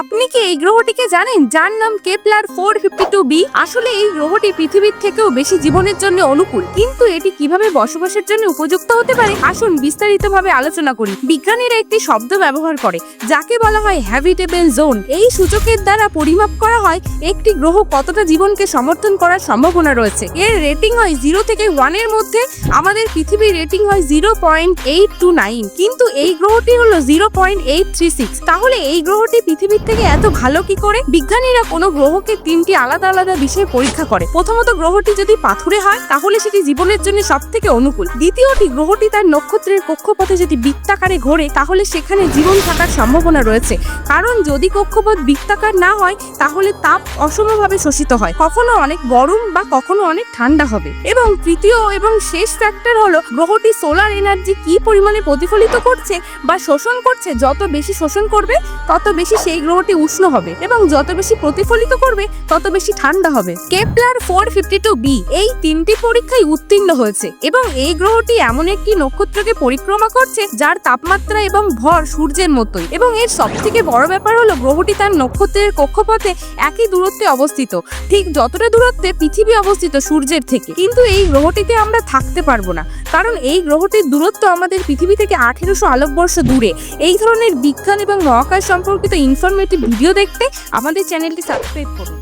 আপনি কি এই গ্রহটিকে জানেন? যার নাম Kepler four fifty two B. আসলে এই গ্রহটি পৃথিবীর থেকেও বেশি জীবনের জন্য অনুকূল। কিন্তু এটি কীভাবে বসবাসের জন্য উপযুক্ত হতে পারে? আসুন বিস্তারিতভাবে আলোচনা করি। বিজ্ঞানীরা একটি শব্দ ব্যবহার করে, যাকে বলা হয় হ্যাবিটেবল জোন এই সূচকের দ্বারা পরিমাপ করা হয় একটি গ্রহ কতটা জীবনকে সমর্থন করার সম্ভাবনা রয়েছে। এর রেটিং হয় জিরো থেকে ওয়ানের মধ্যে। আমাদের পৃথিবীর রেটিং হয় zero point eight two nine কিন্তু এই গ্রহটি হলো zero point eight three six তাহলে এই গ্রহটি পৃথিবীর থেকে এত ভালো কি করে? বিজ্ঞানীরা কোনো গ্রহকে তিনটি আলাদা আলাদা বিষয়ে পরীক্ষা করে। প্রথমত গ্রহটি যদি পাথুরে হয়, তাহলে সেটি জীবনের জন্য সব থেকে অনুকূল। দ্বিতীয়টি, গ্রহটি তার নক্ষত্রের কক্ষপথে যদি বৃত্তাকারে ঘোরে, তাহলে সেখানে জীবন থাকার সম্ভাবনা রয়েছে। কারণ যদি কক্ষপথ বৃত্তাকার না হয়, তাহলে তাপ অসমভাবে শোষিত হয়। কখনো অনেক গরম বা কখনো অনেক ঠান্ডা হবে। এবং তৃতীয় এবং শেষ ফ্যাক্টর হলো, গ্রহটি সোলার এনার্জি কি পরিমাণে প্রতিফলিত করছে বা শোষণ করছে। যত বেশি শোষণ করবে, তত বেশি সেই গ্রহটি উষ্ণ হবে এবং যত বেশি প্রতিফলিত করবে, তত বেশি ঠান্ডা হবে। Kepler four fifty two B এই তিনটি পরীক্ষায় উত্তীর্ণ হয়েছে এবং এই গ্রহটি এমন একটি নক্ষত্রকে পরিক্রমা করছে যার তাপমাত্রা এবং ভর সূর্যের মতোই। এবং এর সব থেকে বড় ব্যাপার হলো গ্রহটি তার নক্ষত্রের কক্ষপথে একই দূরত্বে অবস্থিত। ঠিক যতটা দূরত্বে পৃথিবী অবস্থিত সূর্যের থেকে। কিন্তু এই গ্রহটিতে আমরা থাকতে পারব না। কারণ এই গ্রহটির দূরত্ব আমাদের পৃথিবী থেকে আঠেরোশো আলোকবর্ষ দূরে। এই ধরনের বিজ্ঞান এবং মহাকাশ সম্পর্কিত ইনফরমেটিভ ভিডিও দেখতে আমাদের চ্যানেলটি সাবস্ক্রাইব করুন।